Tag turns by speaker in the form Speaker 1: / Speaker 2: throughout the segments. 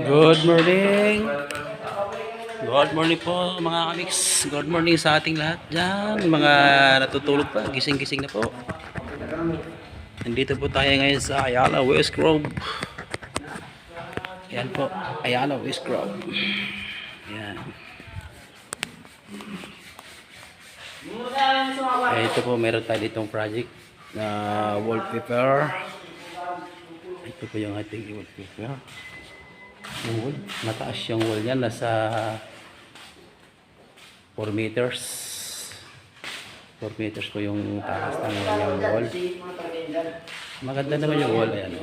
Speaker 1: Good morning. Good morning po mga kamix. Good morning sa ating lahat dyan. Mga natutulog pa, gising-gising na po. Nandito po tayo ngayon sa Ayala West Grove. Yan po, Ayala West Grove. Yan. Eh, ito po, meron tayo ditong project na wallpaper. Ito po yung ating wallpaper. Yung wall. Mataas yung wall niya. Nasa 4 meters. 4 meters po yung taas ng yung wall. Maganda naman yung wall. Ayan.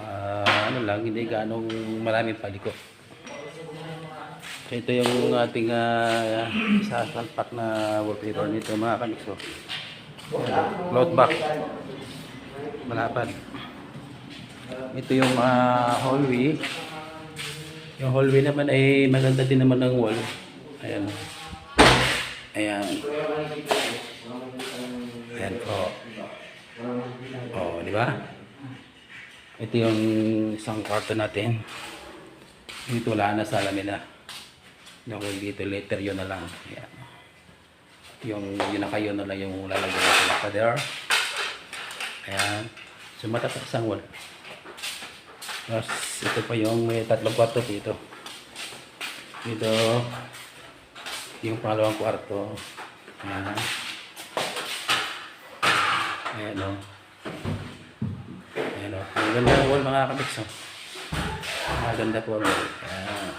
Speaker 1: Ah, ano lang, hindi ganong maraming paliko. So ito yung ating uh, sasalpak na wallpaper nito mga kanikso. Float back. Malapad. Ito yung ah, hallway. Yung hallway naman ay maganda din naman ng wall. Ayan. Ayan. Ayan po. Oh, di ba? Ito yung isang kwarto natin. Dito wala na salamin na. Dahil dito later yun na lang. Ayan. Yung yun na kayo na lang yung lalagyan natin pa there. Ayan. So matataas ang wall. Tapos ito pa yung may tatlong kwarto dito. Dito yung pangalawang kwarto. Ayan. Ayan o. Ayan o. Ang ganda ng wall mga kabix o. Maganda po. Ayan.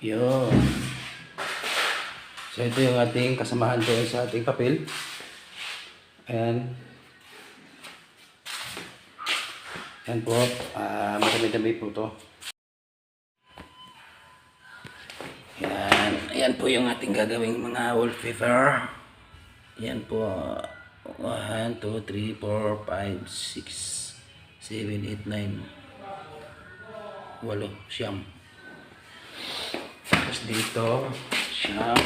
Speaker 1: Yun. So ito yung ating kasamahan doon sa ating papel. Ayan. Ayan po. Ah, madami-dami po to. Ayan. Ayan po yung ating gagawing mga wallpaper. Ayan po. 1, 2, 3, 4, 5, 6, 7, 8, 9. Walo. Siyam. Tapos dito, siyam.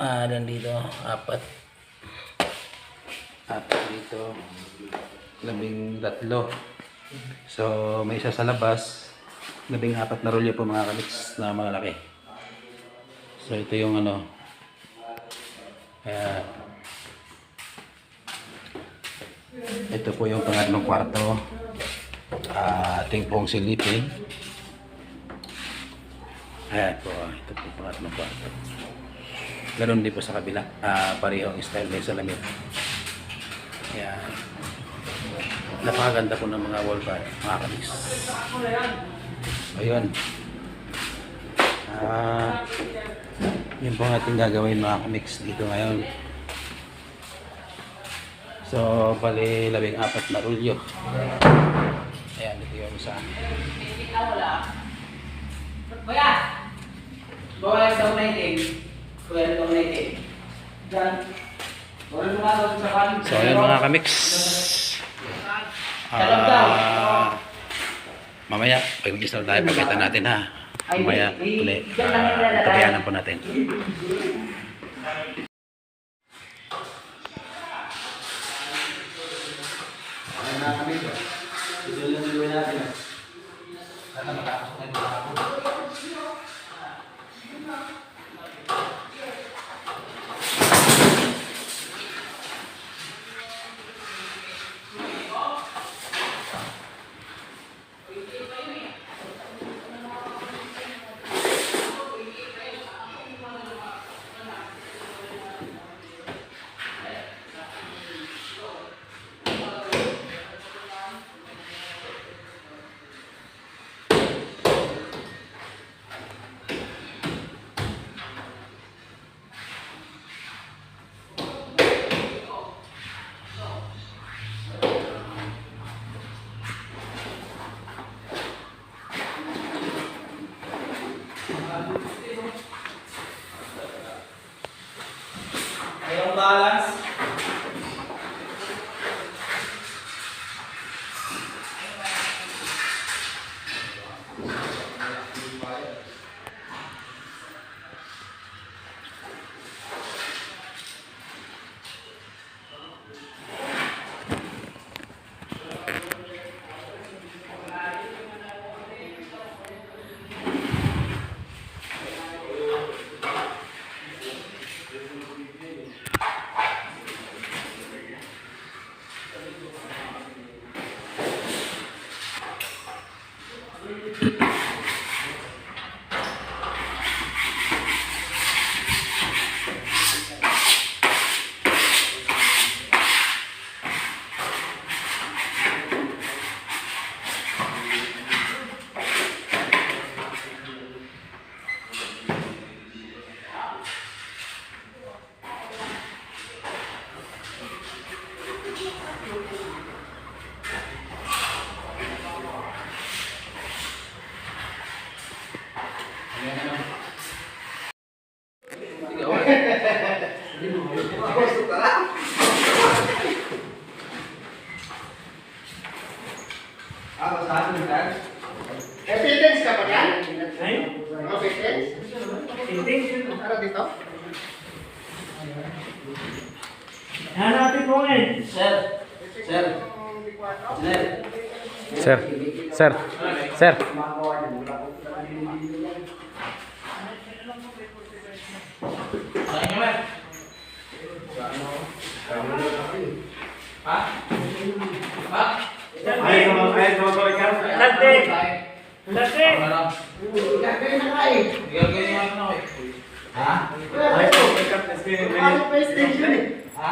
Speaker 1: Ah, dan dito, apat. Apat dito. Labing tatlo. So, may isa sa labas. Labing apat na rolyo po mga kaliks na malalaki. So, ito yung ano. Kaya, ito po yung pangatlong kwarto. Ah, ating pong silipin. Ayan po, ito po pangatlong kwarto. Ganon din po sa kabila. Ah, pareho ang style may salamin. Ayan. Napakaganda po ng mga wall bar, mga kamix. Ayun. Ah, yun po ang gagawin mga kamix dito ngayon. So, bali labing apat na rulyo. Ayan, dito yung isa.
Speaker 2: Kuya! Bawal sa united. Kuya sa united. Diyan.
Speaker 1: So, ayun mga kamix. Ah, mamaya, pag mag-install tayo, pagkita natin ha. Mamaya, uli, uh, tabayanan po natin.
Speaker 2: Ako sa akin, Dad.
Speaker 3: Eh, fittings ka ba yan? Mga fittings? Ano dito?
Speaker 4: Hanapin mo eh.
Speaker 2: Sir. Sir. Sir.
Speaker 1: Sir, sir, sir.
Speaker 2: Saan ka ba? Ha? Ha?
Speaker 4: Ay, Lati. Lati.
Speaker 2: Ano?
Speaker 3: Gagawin na nga eh.
Speaker 2: Gagawin mo ako eh. Ha?
Speaker 3: Ano PlayStation eh?
Speaker 2: Ha?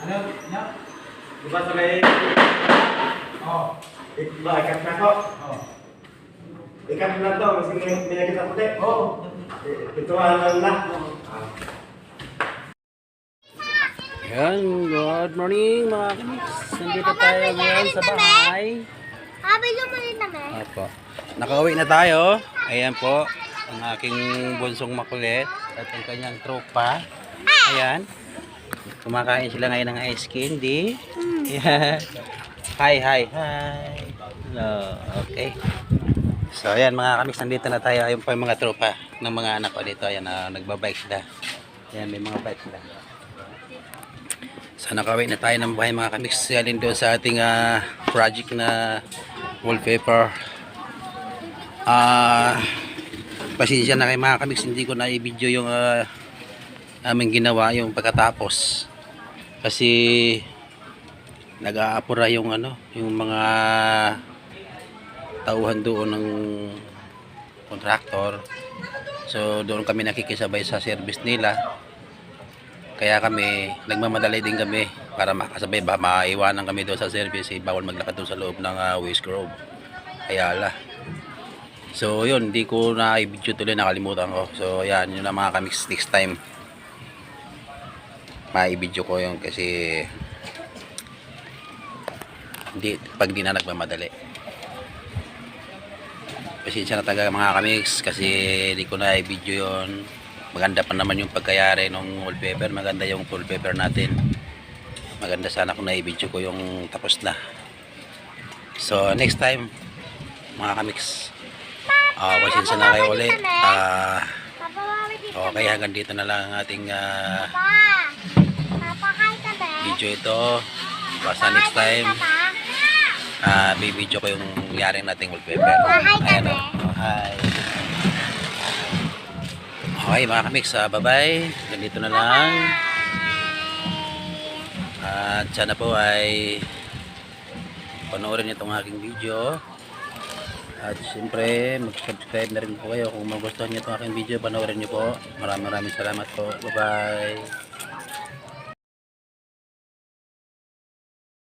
Speaker 2: Ano? Ano?
Speaker 4: Di ba sabay?
Speaker 2: Oh.
Speaker 4: Ba, ikat na ko.
Speaker 2: Oh.
Speaker 4: Ikat na to, kasi may ako te.
Speaker 2: Oh.
Speaker 4: Ito ang na.
Speaker 1: Yan, good morning mga kamiks. Nandito tayo ngayon sa bahay.
Speaker 3: Habay yung mali namin.
Speaker 1: Opo. Nakauwi na tayo. Ayan po, ang aking bunsong makulit at ang kanyang tropa. Ayan. Kumakain sila ngayon ng ice candy. Ayan. Hi, hi, hi. Hello. Okay. So, ayan mga kamiks, nandito na tayo. Ayun pa yung mga tropa ng mga anak ko dito. Ayan, na nagbabike sila. Ayan, may mga bike sila. So nakawin na tayo ng bahay mga kamiks galing doon sa ating ah, project na wallpaper. Ah, pasensya na kay mga kamiks hindi ko na i-video yung ah, aming ginawa yung pagkatapos. Kasi nag-aapura yung ano, yung mga tauhan doon ng contractor. So doon kami nakikisabay sa service nila. Kaya kami, nagmamadali din kami para makasabay ba maiwanan kami doon sa service, eh, bawal maglakad doon sa loob ng uh, Waste Grove. Ayala. So yun, hindi ko na i-video tuloy, nakalimutan ko. So yan, yun na mga kamix next time. Ma-video ko yun kasi hindi, pag di na nagmamadali. Pasensya na talaga mga kamix kasi hindi ko na i-video yun. Maganda pa naman yung pagkayari ng wallpaper. Maganda yung wallpaper natin. Maganda sana kung na-video ko yung tapos na. So next time mga kamix. Uh, pasensya na kayo ulit.
Speaker 3: Dito.
Speaker 1: okay hanggang dito na lang ang ating
Speaker 3: ba?
Speaker 1: video ito. Basta next time uh, bibidyo ko yung yaring nating wallpaper ayan o oh, hi Okay mga kamix, ah, bye-bye. Ganito na lang. At sana po ay panoorin itong aking video. At siyempre, mag-subscribe na rin po kayo kung magustuhan niyo itong aking video. Panoorin niyo po. Maraming maraming salamat po. Bye-bye.